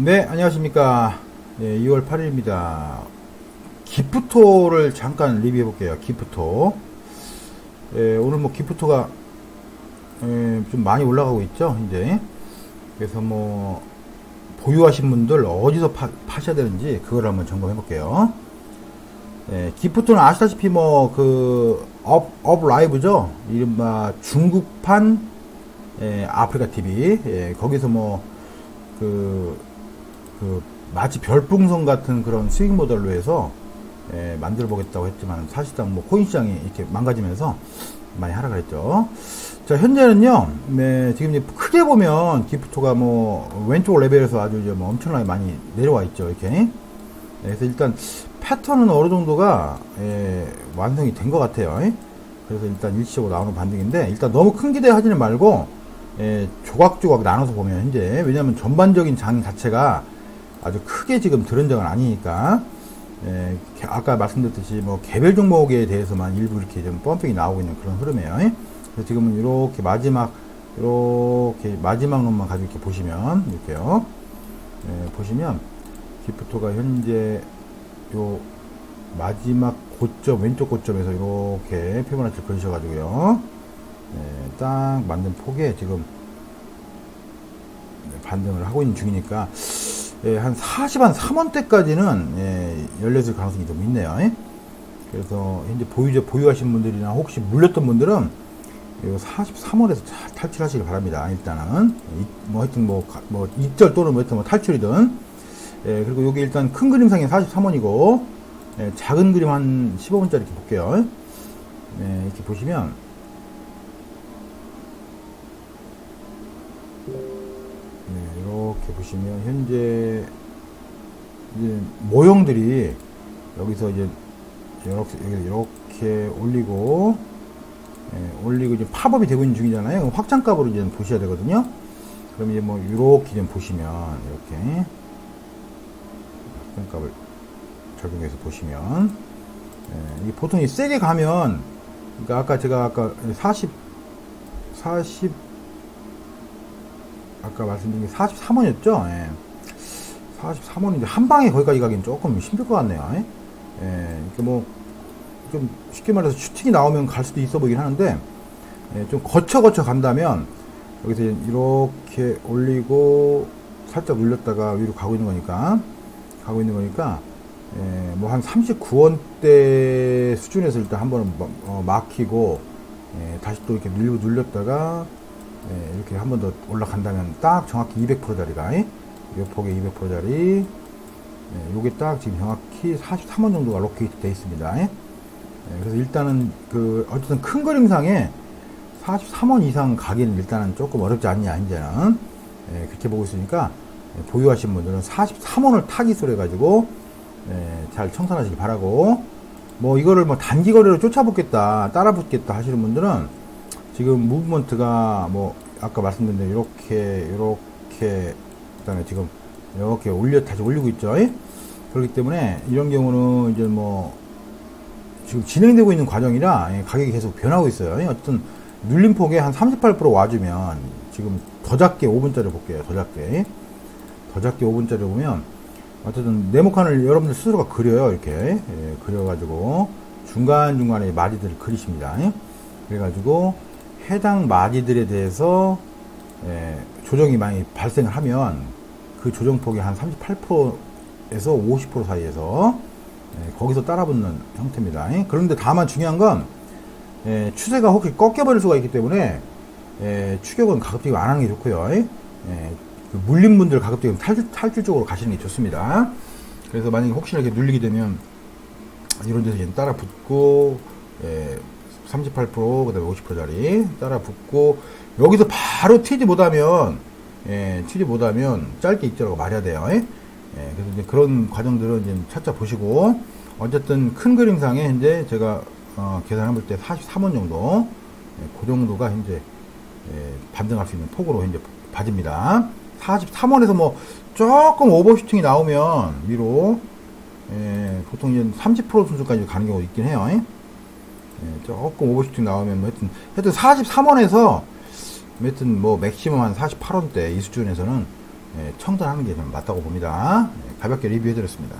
네, 안녕하십니까. 예, 2월 8일입니다. 기프토를 잠깐 리뷰해 볼게요. 기프토. 예, 오늘 뭐 기프토가 예, 좀 많이 올라가고 있죠, 이제. 그래서 뭐 보유하신 분들 어디서 파, 파셔야 되는지 그걸 한번 점검해 볼게요. 예, 기프토는 아시다시피 뭐 그 업, 업 라이브죠. 이른바 중국판 예, 아프리카 TV. 예, 거기서 뭐 그, 그, 마치 별풍선 같은 그런 수익 모델로 해서, 예, 만들어 보겠다고 했지만, 사실상 뭐 코인 시장이 이렇게 망가지면서 많이 하락을 했죠. 자, 현재는요, 네, 지금 이제 크게 보면 기프토가 뭐, 왼쪽 레벨에서 아주 이제 뭐 엄청나게 많이 내려와 있죠, 이렇게. 네, 그래서 일단 패턴은 어느 정도가, 예, 완성이 된 것 같아요. 예. 그래서 일단 일시적으로 나오는 반등인데, 일단 너무 큰 기대 하지는 말고, 예, 조각조각 나눠서 보면 현재 왜냐하면 전반적인 장 자체가 아주 크게 지금 들은 적은 아니니까 예, 개- 아까 말씀드렸듯이 뭐 개별 종목에 대해서만 일부 이렇게 좀 펌핑이 나오고 있는 그런 흐름이에요. 예? 지금은 이렇게 마지막 이렇게 마지막 놈만 가지고 이렇게 보시면 이렇게요. 예, 보시면 기프토가 현재 요 마지막 고점 왼쪽 고점에서 이렇게 피보나치를 그리셔가지고요. 예, 딱 만든 폭에 지금 네, 반등을 하고 있는 중이니까 예, 한 40, 한 3원대까지는 예, 열렸을 가능성이 좀 있네요. 예. 그래서 현재 보유자 보유하신 분들이나 혹시 물렸던 분들은 이 43원에서 탈출하시길 바랍니다. 일단은 이- 뭐 하여튼 뭐, 가- 뭐 입절 또는 뭐 하여튼 뭐 탈출이든 예, 그리고 여기 일단 큰 그림상에 43원이고 예, 작은 그림 한 15원짜리 이렇게 볼게요. 예, 이렇게 보시면 이렇게 보시면 현재 모형들이 여기서 이제 이렇게 이렇게 올리고 예, 올리고 이제 팝업이 되고 있는 중이잖아요. 확장값으로 이제 보셔야 되거든요. 그럼 이제 뭐 이렇게 좀 보시면 이렇게 확장값을 적용해서 보시면 예, 보통 이 세게 가면 그러니까 아까 제가 아까 40 40 아까 말씀드린 게 43원이었죠? 예. 43원인데 한 방에 거기까지 가기는 조금 힘들 것 같네요. 예. 예, 뭐, 좀 쉽게 말해서 슈팅이 나오면 갈 수도 있어 보이긴 하는데, 예, 좀 거쳐 거쳐 간다면, 여기서 이렇게 올리고, 살짝 눌렸다가 위로 가고 있는 거니까, 가고 있는 거니까, 예, 뭐 한 39원대 수준에서 일단 한번 어, 막히고, 예, 다시 또 이렇게 눌리고 눌렸다가, 예, 이렇게 한 번 더 올라간다면 딱 정확히 200%짜리가 이? 폭에 200%짜리. 예, 요게 딱 지금 정확히 43원 정도가 로케이트 되어 있습니다. 예, 그래서 일단은 그 어쨌든 큰 그림상에 43원 이상 가기는 일단은 조금 어렵지 않냐 이제는. 예, 그렇게 보고 있으니까 예, 보유하신 분들은 43원을 타깃으로 해가지고 예, 잘 청산하시기 바라고. 뭐 이거를 뭐 단기 거래로 쫓아붙겠다 따라 붙겠다 하시는 분들은 지금 무브먼트가 뭐 아까 말씀드린 대로 이렇게 이렇게 그다음에 지금 이렇게 올려 다시 올리고 있죠. 예? 그렇기 때문에 이런 경우는 이제 뭐 지금 진행되고 있는 과정이라 예, 가격이 계속 변하고 있어요. 예? 어떤 눌림폭에 한 38% 와주면 지금 더 작게 5분짜리 볼게요. 더 작게 더 작게 5분짜리 보면 어쨌든 네모칸을 여러분들 스스로가 그려요. 이렇게 예, 그려가지고 중간 중간에 마디들을 그리십니다. 예? 그래가지고 해당 마디들에 대해서 예, 조정이 많이 발생을 하면 그 조정폭이 한 38%에서 50% 사이에서 예, 거기서 따라붙는 형태입니다. 예? 그런데 다만 중요한 건 예, 추세가 혹시 꺾여버릴 수가 있기 때문에 예, 추격은 가급적이면 안 하는 게 좋고요. 예, 그 물린 분들 가급적이면 탈출, 탈출 쪽으로 가시는 게 좋습니다. 그래서 만약에 혹시나 이렇게 눌리게 되면 이런 데서 따라 붙고 예, 38% 그다음에 50%짜리 따라 붙고 여기서 바로 튀지 못하면 예, 튀지 못하면 짧게 익절하고 말해야 돼요. 예? 예, 그래서 이제 그런 과정들은 이제 찾아 보시고 어쨌든 큰 그림상에 현재 제가 어, 계산해 볼 때 43원 정도 예, 그 정도가 현재 예, 반등할 수 있는 폭으로 현재 봐집니다. 43원에서 뭐 조금 오버슈팅이 나오면 위로 예, 보통 이제 30% 수준까지 가는 경우도 있긴 해요. 예, 조금 오버슈팅 나오면 뭐 하여튼, 하여튼 43원에서 하여튼 뭐 맥시멈 한 48원대 이 수준에서는 예, 청단하는 게 좀 맞다고 봅니다. 예, 가볍게 리뷰해드렸습니다.